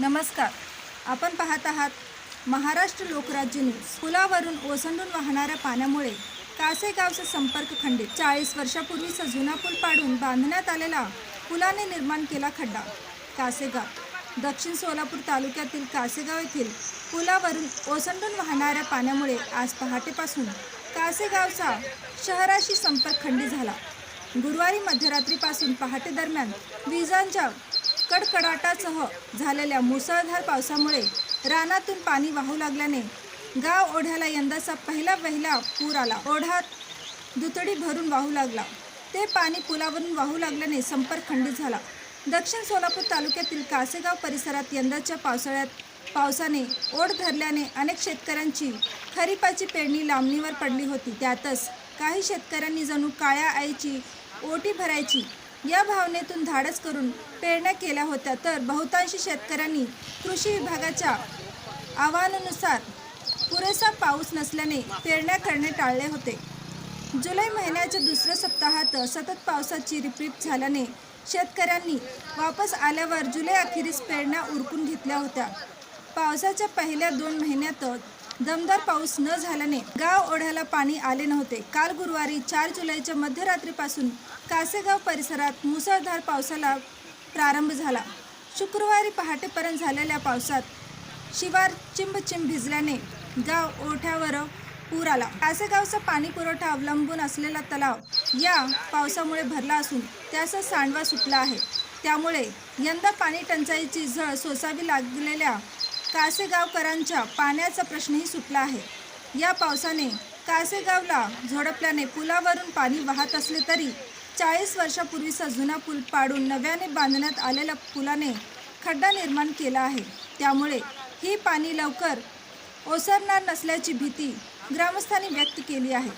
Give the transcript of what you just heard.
नमस्कार. आपण पाहत आहात महाराष्ट्र लोकराज्य न्यूज. पुलावरून ओसंडून वाहणाऱ्या पाण्यामुळे कासेगावचा संपर्क खंडित. चाळीस वर्षापूर्वीचा जुना पूल पाडून बांधण्यात आलेला पुलाने निर्माण केला खड्डा. कासेगाव. दक्षिण सोलापूर तालुक्यातील कासेगाव येथील पुलावरून ओसंडून वाहणाऱ्या पाण्यामुळे आज पहाटेपासून कासेगावचा शहराशी संपर्क खंडित झाला. गुरुवारी मध्यरात्रीपासून पहाटे दरम्यान विजांच्या कडकडाटासह झालेल्या मुसळधार पावसामुळे रानातून पाणी वाहू लागल्याने गाव ओढ्याला यंदाचा पहिला वहिला पूर आला. ओढ्यात दुतडी भरून वाहू लागला. ते पाणी पुलावरून वाहू लागल्याने संपर्क खंडित झाला. दक्षिण सोलापूर तालुक्यातील कासेगाव परिसरात यंदाच्या पावसाळ्यात पावसाने ओढ धरल्याने अनेक शेतकऱ्यांची खरीपाची पेरणी लांबणीवर पडली होती. त्यातच काही शेतकऱ्यांनी जणू काळ्या आईची ओटी भरायची या भावनेतून धाडस करून पेरण्या केल्या होत्या. तर बहुतांशी शेतकऱ्यांनी कृषी विभागाच्या आव्हानानुसार पुरेसा पाऊस नसल्याने पेरण्या करणे टाळले होते. जुलै महिन्याच्या दुसऱ्या सप्ताहात सतत पावसाची रिपीट झाल्याने शेतकऱ्यांनी वापस आल्यावर जुलै अखेरीस पेरण्या उरकून घेतल्या होत्या. पावसाच्या पहिल्या दोन महिन्यात दमदार पाऊस न झाल्याने गाव ओढ्याला पाणी आले नव्हते. काल गुरुवारी चार जुलैच्या मध्यरात्रीपासून कासेगाव परिसरात मुसळधार पावसाला प्रारंभ झाला. शुक्रवारी पहाटेपर्यंत झालेल्या पावसात शिवार चिंबचिंब भिजल्याने गाव ओठ्यावर पूर आला. कासेगावचा पाणी पुरवठा अवलंबून असलेला तलाव या पावसामुळे भरला असून त्याचा सांडवा सुटला आहे. त्यामुळे यंदा पाणी टंचाईची झळ सोसावी लागलेल्या कासेगावकरांच्या पाण्याचा प्रश्नही सुटला आहे. या पावसाने कासेगावला झोडपल्याने पुलावरून पाणी वाहत असले तरी चाळीस वर्षापूर्वीचा जुना पूल पाडून नव्याने बांधण्यात आलेल्या पुलाने खड्डा निर्माण केला आहे. त्यामुळे ही पाणी लवकर ओसरणार नसल्याची भीती ग्रामस्थांनी व्यक्त केली आहे.